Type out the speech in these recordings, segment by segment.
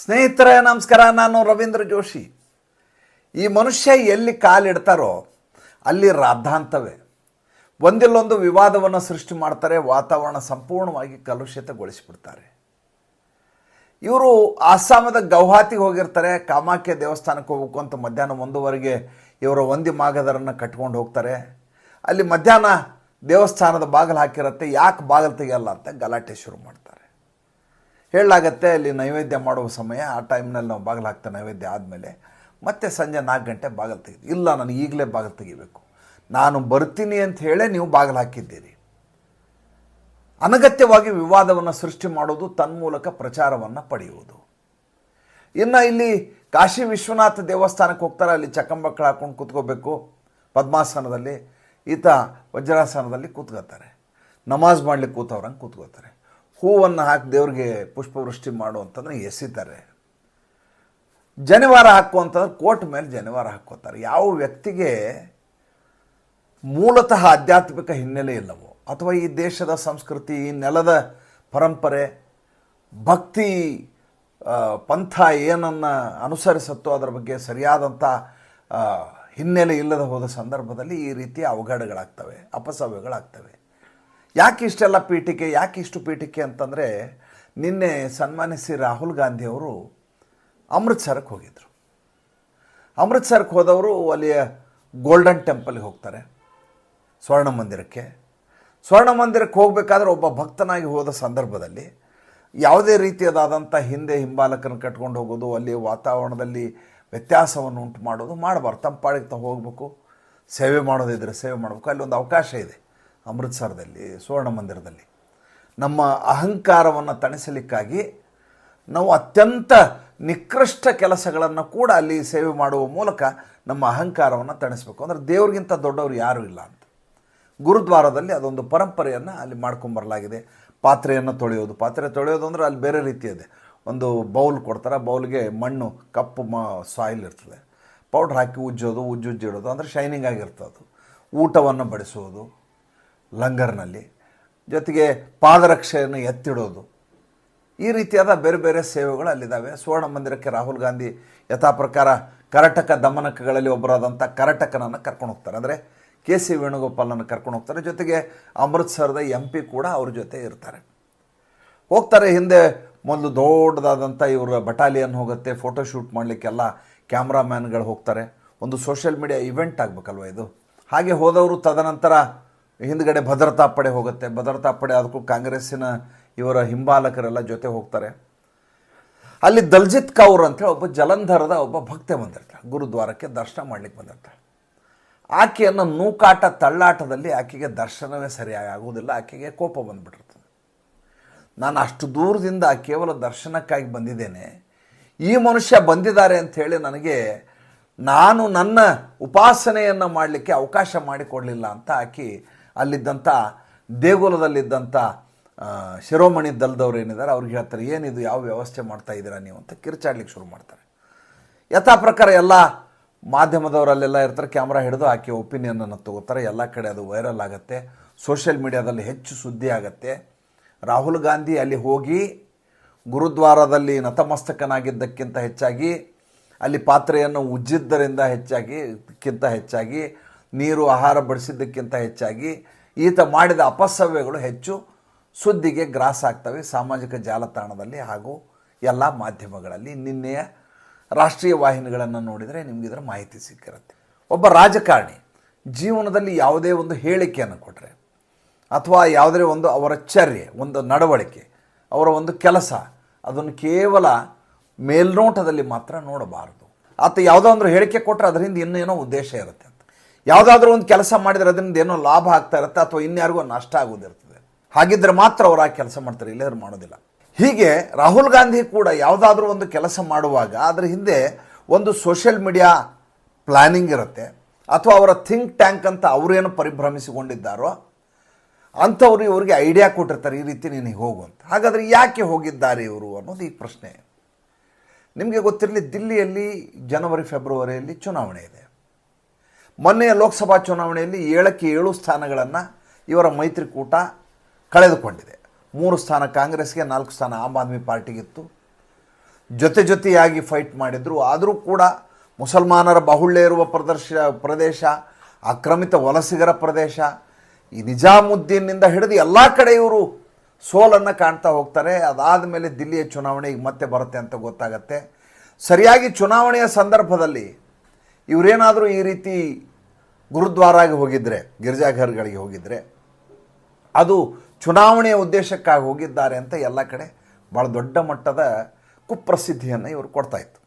ಸ್ನೇಹಿತರೆ, ನಮಸ್ಕಾರ. ನಾನು ರವೀಂದ್ರ ಜೋಶಿ. ಈ ಮನುಷ್ಯ ಎಲ್ಲಿ ಕಾಲಿಡ್ತಾರೋ ಅಲ್ಲಿ ರಾದ್ಧಾಂತವೇ. ಒಂದಿಲ್ಲೊಂದು ವಿವಾದವನ್ನು ಸೃಷ್ಟಿ ಮಾಡ್ತಾರೆ, ವಾತಾವರಣ ಸಂಪೂರ್ಣವಾಗಿ ಕಲುಷಿತಗೊಳಿಸಿಬಿಡ್ತಾರೆ. ಇವರು ಅಸ್ಸಾಮದ ಗೌಹಾತಿಗೆ ಹೋಗಿರ್ತಾರೆ, ಕಾಮಾಖ್ಯ ದೇವಸ್ಥಾನಕ್ಕೆ ಹೋಗ್ಬೇಕು ಅಂತ ಮಧ್ಯಾಹ್ನ ಒಂದುವರೆಗೆ ಇವರ ಒಂದಿ ಮಾಗದರನ್ನು ಕಟ್ಕೊಂಡು ಹೋಗ್ತಾರೆ. ಅಲ್ಲಿ ಮಧ್ಯಾಹ್ನ ದೇವಸ್ಥಾನದ ಬಾಗಿಲು ಹಾಕಿರುತ್ತೆ, ಯಾಕೆ ಬಾಗಿಲು ತೆಗೆಯಲ್ಲ ಅಂತ ಗಲಾಟೆ ಶುರು ಮಾಡ್ತಾರೆ. ಹೇಳಲಾಗತ್ತೆ, ಅಲ್ಲಿ ನೈವೇದ್ಯ ಮಾಡುವ ಸಮಯ, ಆ ಟೈಮ್ನಲ್ಲಿ ನಾವು ಬಾಗಿಲು ಹಾಕ್ತೇವೆ ನೈವೇದ್ಯ ಆದಮೇಲೆ ಮತ್ತೆ ಸಂಜೆ ನಾಲ್ಕು ಗಂಟೆ ಬಾಗಿಲು ತೆಗೆದು ಇಲ್ಲ, ನಾನು ಈಗಲೇ ಬಾಗಿಲು ತೆಗಿಬೇಕು. ನಾನು ಬರ್ತೀನಿ ಅಂತ ಹೇಳೇ ನೀವು ಬಾಗಿಲು ಹಾಕಿದ್ದೀರಿ. ಅನಗತ್ಯವಾಗಿ ವಿವಾದವನ್ನು ಸೃಷ್ಟಿ ಮಾಡೋದು ತನ್ಮೂಲಕ ಪ್ರಚಾರವನ್ನು ಪಡೆಯುವುದು. ಇನ್ನು ಇಲ್ಲಿ ಕಾಶಿ ವಿಶ್ವನಾಥ ದೇವಸ್ಥಾನಕ್ಕೆ ಹೋಗ್ತಾರೆ? ಅಲ್ಲಿ ಚಕ್ಕಂಬಕ್ಕಳು ಹಾಕ್ಕೊಂಡು ಕೂತ್ಕೋಬೇಕು. ಪದ್ಮಾಸನದಲ್ಲಿ ಈತ ವಜ್ರಾಸನದಲ್ಲಿ ಕೂತ್ಕೋತಾರೆ. ನಮಾಜ್ ಮಾಡ್ಲಿಕ್ಕೆ ಕೂತವ್ರಂಗೆ ಕೂತ್ಕೋತಾರೆ. ಹೂವನ್ನು ಹಾಕಿ ದೇವ್ರಿಗೆ ಪುಷ್ಪವೃಷ್ಟಿ ಮಾಡು ಎಸಿತಾರೆ. ಜನಿವಾರ ಹಾಕು ಅಂತಂದ್ರೆ ಕೋಟ್ ಮೇಲೆ ಜನಿವಾರ ಹಾಕೋತಾರೆ. ಯಾವ ವ್ಯಕ್ತಿಗೆ ಮೂಲತಃ ಆಧ್ಯಾತ್ಮಿಕ ಹಿನ್ನೆಲೆ ಇಲ್ಲವೋ, ಅಥವಾ ಈ ದೇಶದ ಸಂಸ್ಕೃತಿ, ಈ ನೆಲದ ಪರಂಪರೆ, ಭಕ್ತಿ ಪಂಥ ಏನನ್ನು ಅನುಸರಿಸುತ್ತೋ ಅದರ ಬಗ್ಗೆ ಸರಿಯಾದಂಥ ಹಿನ್ನೆಲೆ ಇಲ್ಲದ ಹೋದ ಸಂದರ್ಭದಲ್ಲಿ ಈ ರೀತಿಯ ಅವಘಡಗಳಾಗ್ತವೆ, ಅಪಸವ್ಯಗಳಾಗ್ತವೆ. ಯಾಕೆ ಇಷ್ಟೆಲ್ಲ ಪೀಠಿಕೆ, ಯಾಕೆ ಇಷ್ಟು ಪೀಠಿಕೆ ಅಂತಂದರೆ ನಿನ್ನೆ ಸನ್ಮಾನಿಸಿ ರಾಹುಲ್ ಗಾಂಧಿ ಅವರು ಅಮೃತ್ಸರಕ್ಕೆ ಹೋಗಿದ್ರು. ಅಮೃತ್ಸರಕ್ಕೆ ಹೋದವರು ಅಲ್ಲಿಯ ಗೋಲ್ಡನ್ ಟೆಂಪಲ್ಗೆ ಹೋಗ್ತಾರೆ, ಸ್ವರ್ಣ ಮಂದಿರಕ್ಕೆ. ಸ್ವರ್ಣ ಮಂದಿರಕ್ಕೆ ಹೋಗಬೇಕಾದ್ರೆ ಒಬ್ಬ ಭಕ್ತನಾಗಿ ಹೋದ ಸಂದರ್ಭದಲ್ಲಿ ಯಾವುದೇ ರೀತಿಯದಾದಂಥ ಹಿಂದೆ ಹಿಂಬಾಲಕನ ಕಟ್ಕೊಂಡು ಹೋಗೋದು ಅಲ್ಲಿ ವಾತಾವರಣದಲ್ಲಿ ವ್ಯತ್ಯಾಸವನ್ನು ಉಂಟು ಮಾಡೋದು ಮಾಡಬಾರ್ದು. ತಂಪಾಡಿಗೆ ತ ಹೋಗಬೇಕು, ಸೇವೆ ಮಾಡೋದಿದ್ದರೆ ಸೇವೆ ಮಾಡಬೇಕು. ಅಲ್ಲಿ ಒಂದು ಅವಕಾಶ ಇದೆ. ಅಮೃತ್ಸರದಲ್ಲಿ ಸುವರ್ಣ ಮಂದಿರದಲ್ಲಿ ನಮ್ಮ ಅಹಂಕಾರವನ್ನು ತಣಿಸಲಿಕ್ಕಾಗಿ ನಾವು ಅತ್ಯಂತ ನಿಕೃಷ್ಟ ಕೆಲಸಗಳನ್ನು ಕೂಡ ಅಲ್ಲಿ ಸೇವೆ ಮಾಡುವ ಮೂಲಕ ನಮ್ಮ ಅಹಂಕಾರವನ್ನು ತಣಿಸಬೇಕು. ಅಂದರೆ ದೇವ್ರಿಗಿಂತ ದೊಡ್ಡವರು ಯಾರೂ ಇಲ್ಲ ಅಂತ. ಗುರುದ್ವಾರದಲ್ಲಿ ಅದೊಂದು ಪರಂಪರೆಯನ್ನು ಅಲ್ಲಿ ಮಾಡ್ಕೊಂಬರಲಾಗಿದೆ. ಪಾತ್ರೆಯನ್ನು ತೊಳೆಯೋದು. ಪಾತ್ರೆ ತೊಳೆಯೋದು ಅಂದರೆ ಅಲ್ಲಿ ಬೇರೆ ರೀತಿ ಇದೆ ಒಂದು ಬೌಲ್ ಕೊಡ್ತಾರೆ. ಬೌಲ್ಗೆ ಮಣ್ಣು, ಕಪ್ಪು ಮ, ಸಾಯಿಲ್ ಇರ್ತದೆ. ಪೌಡ್ರ್ ಹಾಕಿ ಉಜ್ಜೋದು ಉಜ್ಜುಜ್ಜಿಡೋದು ಅಂದರೆ ಶೈನಿಂಗ್ ಆಗಿರ್ತದೆ ಊಟವನ್ನು ಬಡಿಸೋದು. ಲಂಗರ್ನಲ್ಲಿ. ಜೊತೆಗೆ ಪಾದರಕ್ಷೆಯನ್ನು ಎತ್ತಿಡೋದು. ಈ ರೀತಿಯಾದ ಬೇರೆ ಬೇರೆ ಸೇವೆಗಳು ಅಲ್ಲಿದ್ದಾವೆ. ಸುವರ್ಣ ಮಂದಿರಕ್ಕೆ ರಾಹುಲ್ ಗಾಂಧಿ ಯಥಾ ಪ್ರಕಾರ ಕರಟಕ ದಮನಕಗಳಲ್ಲಿ ಒಬ್ಬರಾದಂಥ ಕರಟಕನನ್ನು ಕರ್ಕೊಂಡು ಹೋಗ್ತಾರೆ. ಅಂದರೆ ಕೆ ಸಿ ವೇಣುಗೋಪಾಲನ್ನು ಕರ್ಕೊಂಡು ಹೋಗ್ತಾರೆ. ಜೊತೆಗೆ ಅಮೃತ್ಸರದ ಎಂ ಪಿ ಕೂಡ ಅವ್ರ ಜೊತೆ ಇರ್ತಾರೆ. ಹೋಗ್ತಾರೆ. ಹಿಂದೆ ಮೊದಲು ದೊಡ್ಡದಾದಂಥ ಇವರ ಬಟಾಲಿಯನ್ ಹೋಗುತ್ತೆ. ಫೋಟೋಶೂಟ್ ಮಾಡಲಿಕ್ಕೆಲ್ಲ ಕ್ಯಾಮ್ರಾಮ್ಯಾನ್ಗಳು ಹೋಗ್ತಾರೆ. ಒಂದು ಸೋಷಿಯಲ್ ಮೀಡಿಯಾ ಇವೆಂಟ್ ಆಗಬೇಕಲ್ವ ಇದು? ಹಾಗೆ ಹೋದವರು ತದನಂತರ ಹಿಂದ್ಗಡೆ ಭದ್ರತಾ ಪಡೆ ಹೋಗುತ್ತೆ. ಭದ್ರತಾ ಪಡೆ ಅದಕ್ಕೂ ಕಾಂಗ್ರೆಸ್ಸಿನ ಇವರ ಹಿಂಬಾಲಕರೆಲ್ಲ ಜೊತೆ ಹೋಗ್ತಾರೆ. ಅಲ್ಲಿ ದಲ್ಜಿತ್ ಕೌರ್ ಅಂತೇಳಿ ಒಬ್ಬ ಜಲಂಧರದ ಒಬ್ಬ ಭಕ್ತೆ ಬಂದಿರ್ತಾಳೆ. ಗುರುದ್ವಾರಕ್ಕೆ ದರ್ಶನ ಮಾಡ್ಲಿಕ್ಕೆ ಬಂದಿರ್ತಾಳೆ. ಆಕೆಯನ್ನು ನೂಕಾಟ ತಳ್ಳಾಟದಲ್ಲಿ ಆಕೆಗೆ ದರ್ಶನವೇ ಸರಿಯಾಗಿ ಆಗುವುದಿಲ್ಲ. ಆಕೆಗೆ ಕೋಪ ಬಂದುಬಿಟ್ಟಿರ್ತದೆ. ನಾನು ಅಷ್ಟು ದೂರದಿಂದ ಕೇವಲ ದರ್ಶನಕ್ಕಾಗಿ ಬಂದಿದ್ದೇನೆ. ಈ ಮನುಷ್ಯ ಬಂದಿದ್ದಾರೆ ಅಂಥೇಳಿ ನನಗೆ ನಾನು ನನ್ನ ಉಪಾಸನೆಯನ್ನು ಮಾಡಲಿಕ್ಕೆ ಅವಕಾಶ ಮಾಡಿಕೊಡಲಿಲ್ಲ ಅಂತ ಆಕಿ ಅಲ್ಲಿದ್ದಂಥ ದೇಗುಲದಲ್ಲಿದ್ದಂಥ ಶಿರೋಮಣಿ ದಲ್ದವ್ರು ಏನಿದ್ದಾರೆ, ಅವ್ರಿಗೆ ಹೇಳ್ತಾರೆ ಏನಿದು ಯಾವ ವ್ಯವಸ್ಥೆ ಮಾಡ್ತಾ ಇದ್ದೀರಾ ನೀವು? ಅಂತ ಕಿರ್ಚಾಡ್ಲಿಕ್ಕೆ ಶುರು ಮಾಡ್ತಾರೆ. ಯಥಾ ಪ್ರಕಾರ ಎಲ್ಲ ಮಾಧ್ಯಮದವರಲ್ಲೆಲ್ಲ ಇರ್ತಾರೆ, ಕ್ಯಾಮ್ರಾ ಹಿಡಿದು ಆಕೆ ಒಪಿನಿಯನನ್ನು ತಗೋತಾರೆ. ಎಲ್ಲ ಕಡೆ ಅದು ವೈರಲ್ ಆಗುತ್ತೆ. ಸೋಷಿಯಲ್ ಮೀಡಿಯಾದಲ್ಲಿ ಹೆಚ್ಚು ಸುದ್ದಿ ಆಗುತ್ತೆ. ರಾಹುಲ್ ಗಾಂಧಿ ಅಲ್ಲಿ ಹೋಗಿ ಗುರುದ್ವಾರದಲ್ಲಿ ನತಮಸ್ತಕನಾಗಿದ್ದಕ್ಕಿಂತ ಹೆಚ್ಚಾಗಿ, ಅಲ್ಲಿ ಪಾತ್ರೆಯನ್ನು ಉಜ್ಜಿದ್ದರಿಂದ ಹೆಚ್ಚಾಗಿ, ಕ್ಕಿಂತ ಹೆಚ್ಚಾಗಿ ನೀರು ಆಹಾರ ಬಡಿಸಿದ್ದಕ್ಕಿಂತ ಹೆಚ್ಚಾಗಿ ಈತ ಮಾಡಿದ ಅಪಸವ್ಯಗಳು ಹೆಚ್ಚು. ಸುದ್ದಿಗೆ ಗ್ರಾಸ್ ಆಗ್ತವೆ. ಸಾಮಾಜಿಕ ಜಾಲತಾಣದಲ್ಲಿ ಹಾಗೂ ಎಲ್ಲ ಮಾಧ್ಯಮಗಳಲ್ಲಿ ನಿನ್ನೆಯ ರಾಷ್ಟ್ರೀಯ ವಾಹಿನಿಗಳನ್ನು ನೋಡಿದರೆ ನಿಮಗೆ ಇದರ ಮಾಹಿತಿ ಸಿಕ್ಕಿರುತ್ತೆ. ಒಬ್ಬ ರಾಜಕಾರಣಿ ಜೀವನದಲ್ಲಿ ಯಾವುದೇ ಒಂದು ಹೇಳಿಕೆಯನ್ನು ಕೊಟ್ಟರೆ ಅಥವಾ ಯಾವುದೇ ಒಂದು ಅವರ ಚರ್ಯೆ, ಒಂದು ನಡವಳಿಕೆ, ಅವರ ಒಂದು ಕೆಲಸ, ಅದನ್ನು ಕೇವಲ ಮೇಲ್ನೋಟದಲ್ಲಿ ಮಾತ್ರ ನೋಡಬಾರದು. ಆತ ಯಾವುದೋ ಒಂದು ಹೇಳಿಕೆ ಕೊಟ್ಟರೆ ಅದರಿಂದ ಇನ್ನೇನೋ ಉದ್ದೇಶ ಇರುತ್ತೆ. ಯಾವುದಾದ್ರೂ ಒಂದು ಕೆಲಸ ಮಾಡಿದರೆ ಅದರಿಂದ ಏನೋ ಲಾಭ ಆಗ್ತಾ ಇರುತ್ತೆ ಅಥವಾ ಇನ್ಯಾರಿಗೋ ನಷ್ಟ ಆಗೋದಿರ್ತದೆ. ಹಾಗಿದ್ರೆ ಮಾತ್ರ ಅವ್ರು ಆ ಕೆಲಸ ಮಾಡ್ತಾರೆ, ಇಲ್ಲದ್ರೆ ಮಾಡೋದಿಲ್ಲ. ಹೀಗೆ ರಾಹುಲ್ ಗಾಂಧಿ ಕೂಡ ಯಾವುದಾದ್ರೂ ಒಂದು ಕೆಲಸ ಮಾಡುವಾಗ ಅದರ ಹಿಂದೆ ಒಂದು ಸೋಷಿಯಲ್ ಮೀಡಿಯಾ ಪ್ಲಾನಿಂಗ್ ಇರುತ್ತೆ. ಅಥವಾ ಅವರ ಥಿಂಕ್ ಟ್ಯಾಂಕ್ ಅಂತ ಅವರೇನು ಪರಿಭ್ರಮಿಸಿಕೊಂಡಿದ್ದಾರೋ, ಅಂಥವ್ರು ಇವರಿಗೆ ಐಡಿಯಾ ಕೊಟ್ಟಿರ್ತಾರೆ, ಈ ರೀತಿ ನೀನು ಹೋಗು ಅಂತ. ಹಾಗಾದರೆ ಯಾಕೆ ಹೋಗಿದ್ದಾರೆ ಇವರು ಅನ್ನೋದು ಈ ಪ್ರಶ್ನೆ. ನಿಮಗೆ ಗೊತ್ತಿರಲಿ, ದಿಲ್ಲಿಯಲ್ಲಿ ಜನವರಿ, ಫೆಬ್ರವರಿಯಲ್ಲಿ ಚುನಾವಣೆ ಇದೆ. ಮೊನ್ನೆಯ ಲೋಕಸಭಾ ಚುನಾವಣೆಯಲ್ಲಿ ಏಳಕ್ಕೆ ಏಳು ಸ್ಥಾನಗಳನ್ನು ಇವರ ಮೈತ್ರಿಕೂಟ ಕಳೆದುಕೊಂಡಿದೆ. ಮೂರು ಸ್ಥಾನ ಕಾಂಗ್ರೆಸ್ಗೆ, ನಾಲ್ಕು ಸ್ಥಾನ ಆಮ್ ಆದ್ಮಿ ಪಾರ್ಟಿಗಿತ್ತು ಜೊತೆ ಜೊತೆಯಾಗಿ ಫೈಟ್ ಮಾಡಿದ್ರು. ಆದರೂ ಕೂಡ ಮುಸಲ್ಮಾನರ ಬಾಹುಳ್ಯ ಇರುವ ಪ್ರದರ್ಶ, ಪ್ರದೇಶ, ಆಕ್ರಮಿತ ವಲಸಿಗರ ಪ್ರದೇಶ, ಈ ನಿಜಾಮುದ್ದೀನ್ನಿಂದ ಹಿಡಿದು ಎಲ್ಲ ಕಡೆ ಇವರು ಸೋಲನ್ನು ಕಾಣ್ತಾ ಹೋಗ್ತಾರೆ. ಅದಾದ ಮೇಲೆ ದಿಲ್ಲಿಯ ಚುನಾವಣೆ ಈಗ ಮತ್ತೆ ಬರುತ್ತೆ ಅಂತ ಗೊತ್ತಾಗತ್ತೆ. ಸರಿಯಾಗಿ ಚುನಾವಣೆಯ ಸಂದರ್ಭದಲ್ಲಿ ಇವರೇನಾದರೂ ಈ ರೀತಿ ಗುರುದ್ವಾರಾಗೆ ಹೋಗಿದ್ದರೆ ಗಿರ್ಜಾಘರ್ಗಳಿಗೆ ಹೋಗಿದ್ದರೆ ಅದು ಚುನಾವಣೆಯ ಉದ್ದೇಶಕ್ಕಾಗಿ ಹೋಗಿದ್ದಾರೆ ಅಂತ ಎಲ್ಲ ಕಡೆ ಭಾಳ ದೊಡ್ಡ ಮಟ್ಟದ ಕುಪ್ರಸಿದ್ಧಿಯನ್ನು ಇವರು ಕೊಡ್ತಾ ಇತ್ತು.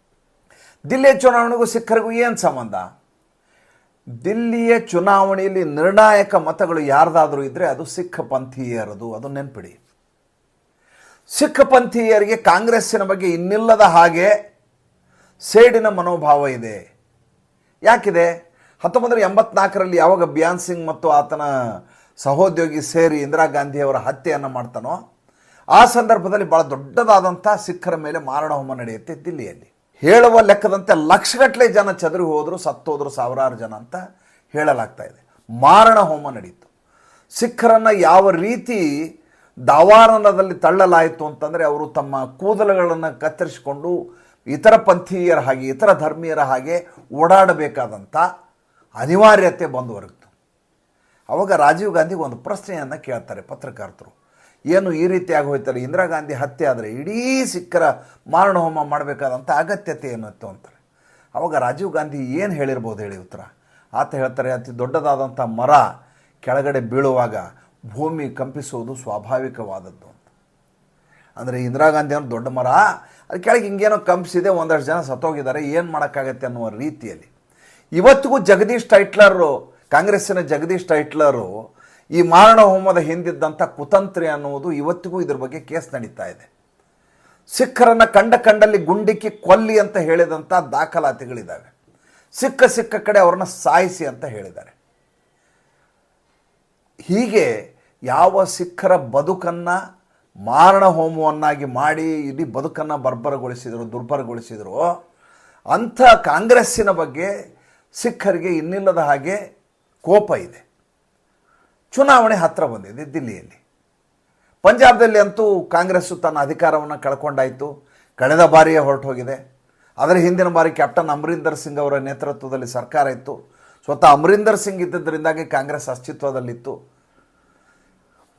ದಿಲ್ಲಿಯ ಚುನಾವಣೆಗೂ ಸಿಖ್ಖರಿಗೂ ಏನು ಸಂಬಂಧ? ದಿಲ್ಲಿಯ ಚುನಾವಣೆಯಲ್ಲಿ ನಿರ್ಣಾಯಕ ಮತಗಳು ಯಾರ್ದಾದರೂ ಇದ್ದರೆ ಅದು ಸಿಖ್ ಪಂಥೀಯರದು, ಅದು ನೆನ್ಪಿಡಿ. ಸಿಖ್ ಪಂಥೀಯರಿಗೆ ಕಾಂಗ್ರೆಸ್ಸಿನ ಬಗ್ಗೆ ಇನ್ನಿಲ್ಲದ ಹಾಗೆ ಸೇಡಿನ ಮನೋಭಾವ ಇದೆ. ಯಾಕಿದೆ? ಹತ್ತೊಂಬತ್ತು ಎಂಬತ್ನಾಲ್ಕರಲ್ಲಿ ಯಾವಾಗ ಬಿಯಾನ್ ಸಿಂಗ್ ಮತ್ತು ಆತನ ಸಹೋದ್ಯೋಗಿ ಸೇರಿ ಇಂದಿರಾ ಗಾಂಧಿಯವರ ಹತ್ಯೆಯನ್ನು ಮಾಡ್ತಾನೋ, ಆ ಸಂದರ್ಭದಲ್ಲಿ ಭಾಳ ದೊಡ್ಡದಾದಂಥ ಸಿಖ್ಖರ ಮೇಲೆ ಮಾರಣ ಹೋಮ ನಡೆಯುತ್ತೆ ದಿಲ್ಲಿಯಲ್ಲಿ. ಹೇಳುವ ಲೆಕ್ಕದಂತೆ ಲಕ್ಷಗಟ್ಟಲೆ ಜನ ಚದುರಿ ಹೋದರು, ಸತ್ತೋದ್ರು ಸಾವಿರಾರು ಜನ ಅಂತ ಹೇಳಲಾಗ್ತಾ ಇದೆ. ಮಾರಣ ಹೋಮ ನಡೆಯಿತು ಸಿಖ್ಖರನ್ನು ಯಾವ ರೀತಿ ದಾವಾನದಲ್ಲಿ ತಳ್ಳಲಾಯಿತು ಅಂತಂದರೆ ಅವರು ತಮ್ಮ ಕೂದಲುಗಳನ್ನು ಕತ್ತರಿಸಿಕೊಂಡು ಇತರ ಪಂಥೀಯರ ಹಾಗೆ, ಇತರ ಧರ್ಮೀಯರ ಹಾಗೆ ಓಡಾಡಬೇಕಾದಂಥ ಅನಿವಾರ್ಯತೆ ಬಂದು ಹೊರಗ್ತು. ಅವಾಗ ರಾಜೀವ್ ಗಾಂಧಿಗೆ ಒಂದು ಪ್ರಶ್ನೆಯನ್ನು ಕೇಳ್ತಾರೆ ಪತ್ರಕರ್ತರು. ಏನು ಈ ರೀತಿಯಾಗಿ ಹೋಗ್ತಾರೆ ಇಂದಿರಾ ಗಾಂಧಿ ಹತ್ಯೆ ಆದರೆ ಇಡೀ ಸಿಕ್ಕರ ಮಾರಣ ಹೋಮ ಮಾಡಬೇಕಾದಂಥ ಅಗತ್ಯತೆ ಏನಿತ್ತು ಅಂತಾರೆ. ಅವಾಗ ರಾಜೀವ್ ಗಾಂಧಿ ಏನು ಹೇಳಿರ್ಬೋದು ಹೇಳಿ ಉತ್ತರ? ಆತ ಹೇಳ್ತಾರೆ, ಅತಿ ದೊಡ್ಡದಾದಂಥ ಮರ ಕೆಳಗಡೆ ಬೀಳುವಾಗ ಭೂಮಿ ಕಂಪಿಸುವುದು ಸ್ವಾಭಾವಿಕವಾದದ್ದು ಅಂತ. ಅಂದರೆ ಇಂದಿರಾ ಗಾಂಧಿ ಅವ್ರ ದೊಡ್ಡ ಮರ, ಅದು ಕೆಳಗೆ ಹಿಂಗೇನೋ ಕಂಪಿಸಿದೆ, ಒಂದಷ್ಟು ಜನ ಸತ್ತೋಗಿದ್ದಾರೆ, ಏನು ಮಾಡೋಕ್ಕಾಗತ್ತೆ ಅನ್ನುವ ರೀತಿಯಲ್ಲಿ. ಇವತ್ತಿಗೂ ಜಗದೀಶ್ ಟೈಟ್ಲರು, ಕಾಂಗ್ರೆಸ್ಸಿನ ಜಗದೀಶ್ ಟೈಟ್ಲರು ಈ ಮಾರಣ ಹೋಮದ ಹಿಂದಿದ್ದಂಥ ಕುತಂತ್ರಿ ಅನ್ನುವುದು ಇವತ್ತಿಗೂ ಇದ್ರ ಬಗ್ಗೆ ಕೇಸ್ ನಡೀತಾ ಇದೆ. ಸಿಖ್ಖರನ್ನು ಕಂಡ ಕಂಡಲ್ಲಿ ಗುಂಡಿಕ್ಕಿ ಕೊಲ್ಲಿ ಅಂತ ಹೇಳಿದಂಥ ದಾಖಲಾತಿಗಳಿದ್ದಾವೆ ಸಿಕ್ಕ ಸಿಕ್ಕ ಕಡೆ ಅವ್ರನ್ನ ಸಾಯಿಸಿ ಅಂತ ಹೇಳಿದ್ದಾರೆ. ಹೀಗೆ ಯಾವ ಸಿಖ್ಖರ ಬದುಕನ್ನು ಮಾರಣ ಹೋಮವನ್ನಾಗಿ ಮಾಡಿ ಇಡೀ ಬದುಕನ್ನು ಬರ್ಬರಗೊಳಿಸಿದರು, ದುರ್ಬರಗೊಳಿಸಿದರು, ಅಂಥ ಕಾಂಗ್ರೆಸ್ಸಿನ ಬಗ್ಗೆ ಸಿಖ್ಖರಿಗೆ ಇನ್ನಿಲ್ಲದ ಹಾಗೆ ಕೋಪ ಇದೆ. ಚುನಾವಣೆ ಹತ್ತಿರ ಬಂದಿದೆ ದಿಲ್ಲಿಯಲ್ಲಿ. ಪಂಜಾಬ್ದಲ್ಲಿ ಅಂತೂ ಕಾಂಗ್ರೆಸ್ಸು ತನ್ನ ಅಧಿಕಾರವನ್ನು ಕಳ್ಕೊಂಡಾಯಿತು. ಕಳೆದ ಬಾರಿಯೇ ಹೊರಟು ಹೋಗಿದೆ ಅದರ ಹಿಂದಿನ ಬಾರಿ ಕ್ಯಾಪ್ಟನ್ ಅಮರೀಂದರ್ ಸಿಂಗ್ ಅವರ ನೇತೃತ್ವದಲ್ಲಿ ಸರ್ಕಾರ ಇತ್ತು. ಸ್ವತಃ ಅಮರೀಂದರ್ ಸಿಂಗ್ ಇದ್ದದ್ರಿಂದಾಗಿ ಕಾಂಗ್ರೆಸ್ ಅಸ್ತಿತ್ವದಲ್ಲಿತ್ತು.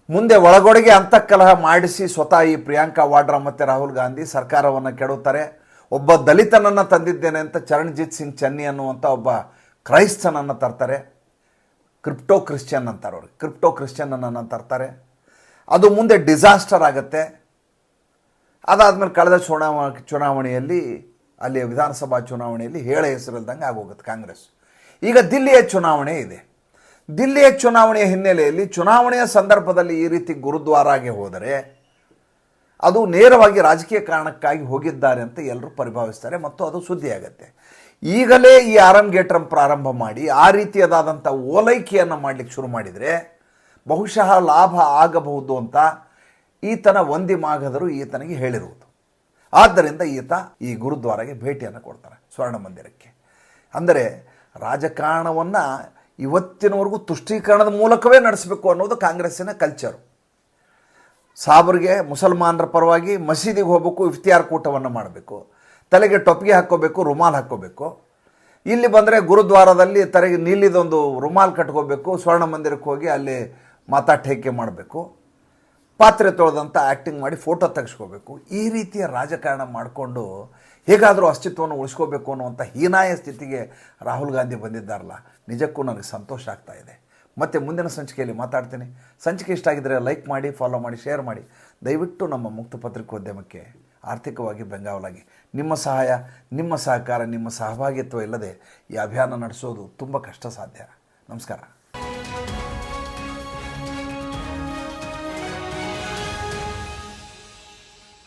ಮುಂದೆ ಒಳಗೊಳಗೆ ಅಂತಃಕಲಹ ಮಾಡಿಸಿ ಸ್ವತಃ ಈ ಪ್ರಿಯಾಂಕಾ ವಾಡ್ರಾ ಮತ್ತು ರಾಹುಲ್ ಗಾಂಧಿ ಸರ್ಕಾರವನ್ನು ಕೆಡುತ್ತಾರೆ. ಒಬ್ಬ ದಲಿತನನ್ನು ತಂದಿದ್ದೇನೆ ಅಂತ ಚರಣ್ಜಿತ್ ಸಿಂಗ್ ಚನ್ನಿ ಅನ್ನುವಂಥ ಒಬ್ಬ ಕ್ರೈಸ್ತನನ್ನು ತರ್ತಾರೆ. ಕ್ರಿಪ್ಟೋ ಕ್ರಿಶ್ಚಿಯನ್ ಅಂತಾರೆ ಅವ್ರಿಗೆ ಕ್ರಿಪ್ಟೋ ಕ್ರಿಶ್ಚಿಯನನ್ನು ತರ್ತಾರೆ. ಅದು ಮುಂದೆ ಡಿಸಾಸ್ಟರ್ ಆಗುತ್ತೆ. ಅದಾದಮೇಲೆ ಕಳೆದ ಚುನಾವ ಚುನಾವಣೆಯಲ್ಲಿ ಅಲ್ಲಿ ವಿಧಾನಸಭಾ ಚುನಾವಣೆಯಲ್ಲಿ ಹೇಳ ಹೆಸರಿಲ್ದಂಗೆ ಆಗೋಗುತ್ತೆ ಕಾಂಗ್ರೆಸ್. ಈಗ ದಿಲ್ಲಿಯ ಚುನಾವಣೆ ಇದೆ. ದಿಲ್ಲಿಯ ಚುನಾವಣೆಯ ಹಿನ್ನೆಲೆಯಲ್ಲಿ ಚುನಾವಣೆಯ ಸಂದರ್ಭದಲ್ಲಿ ಈ ರೀತಿ ಗುರುದ್ವಾರಾಗೆ ಹೋದರೆ ಅದು ನೇರವಾಗಿ ರಾಜಕೀಯ ಕಾರಣಕ್ಕಾಗಿ ಹೋಗಿದ್ದಾರೆ ಅಂತ ಎಲ್ಲರೂ ಪರಿಭಾವಿಸ್ತಾರೆ ಮತ್ತು ಅದು ಸುದ್ದಿಯಾಗತ್ತೆ. ಈಗಲೇ ಈ ಆರಂಗೇಟ್ರಂ ಪ್ರಾರಂಭ ಮಾಡಿ, ಆ ರೀತಿಯದಾದಂಥ ಓಲೈಕೆಯನ್ನು ಮಾಡಲಿಕ್ಕೆ ಶುರು ಮಾಡಿದರೆ ಬಹುಶಃ ಲಾಭ ಆಗಬಹುದು ಅಂತ ಈತನ ಒಂದಿ ಮಾಗದರು ಈತನಿಗೆ ಹೇಳಿರುವುದು. ಆದ್ದರಿಂದ ಈತ ಈ ಗುರುದ್ವಾರಗೆ ಭೇಟಿಯನ್ನು ಕೊಡ್ತಾರೆ ಸ್ವರ್ಣ ಮಂದಿರಕ್ಕೆ. ಅಂದರೆ ರಾಜಕಾರಣವನ್ನು ಇವತ್ತಿನವರೆಗೂ ತುಷ್ಟೀಕರಣದ ಮೂಲಕವೇ ನಡೆಸಬೇಕು ಅನ್ನೋದು ಕಾಂಗ್ರೆಸ್ಸಿನ ಕಲ್ಚರು ಸಾಬ್ರಿಗೆ ಮುಸಲ್ಮಾನರ ಪರವಾಗಿ ಮಸೀದಿಗೆ ಹೋಗಬೇಕು, ಇಫ್ತಿಯಾರ್ ಕೂಟವನ್ನು ಮಾಡಬೇಕು. ತಲೆಗೆ ಟೊಪ್ಪಿಗೆ ಹಾಕ್ಕೋಬೇಕು, ರುಮಾಲ್ ಹಾಕ್ಕೋಬೇಕು. ಇಲ್ಲಿ ಬಂದರೆ ಗುರುದ್ವಾರದಲ್ಲಿ ತಲೆಗೆ ನೀಲಿದೊಂದು ರುಮಾಲ್ ಕಟ್ಕೋಬೇಕು, ಸ್ವರ್ಣ ಮಂದಿರಕ್ಕೆ ಹೋಗಿ ಅಲ್ಲಿ ಮಾತಾಟೇಕೆ ಮಾಡಬೇಕು. ಪಾತ್ರೆ ತೊಳೆದಂಥ ಆ್ಯಕ್ಟಿಂಗ್ ಮಾಡಿ ಫೋಟೋ ತೆಗೆಸ್ಕೋಬೇಕು. ಈ ರೀತಿಯ ರಾಜಕಾರಣ ಮಾಡಿಕೊಂಡು ಹೇಗಾದರೂ ಅಸ್ತಿತ್ವವನ್ನು ಉಳಿಸ್ಕೋಬೇಕು ಅನ್ನುವಂಥ ಹೀನಾಯ ಸ್ಥಿತಿಗೆ ರಾಹುಲ್ ಗಾಂಧಿ ಬಂದಿದ್ದಾರಲ್ಲ, ನಿಜಕ್ಕೂ ನನಗೆ ಸಂತೋಷ ಆಗ್ತಾ ಇದೆ. ಮತ್ತು ಮುಂದಿನ ಸಂಚಿಕೆಯಲ್ಲಿ ಮಾತಾಡ್ತೀನಿ. ಸಂಚಿಕೆ ಇಷ್ಟ ಆಗಿದ್ದರೆ ಲೈಕ್ ಮಾಡಿ ಫಾಲೋ ಮಾಡಿ ಶೇರ್ ಮಾಡಿ. ದಯವಿಟ್ಟು ನಮ್ಮ ಮುಕ್ತ ಪತ್ರಿಕೋದ್ಯಮಕ್ಕೆ ಆರ್ಥಿಕವಾಗಿ ಬೆಂಗಾವಲಾಗಿ. ನಿಮ್ಮ ಸಹಾಯ, ನಿಮ್ಮ ಸಹಕಾರ, ನಿಮ್ಮ ಸಹಭಾಗಿತ್ವ ಇಲ್ಲದೆ ಈ ಅಭಿಯಾನ ನಡೆಸೋದು ತುಂಬ ಕಷ್ಟ ಸಾಧ್ಯ ನಮಸ್ಕಾರ.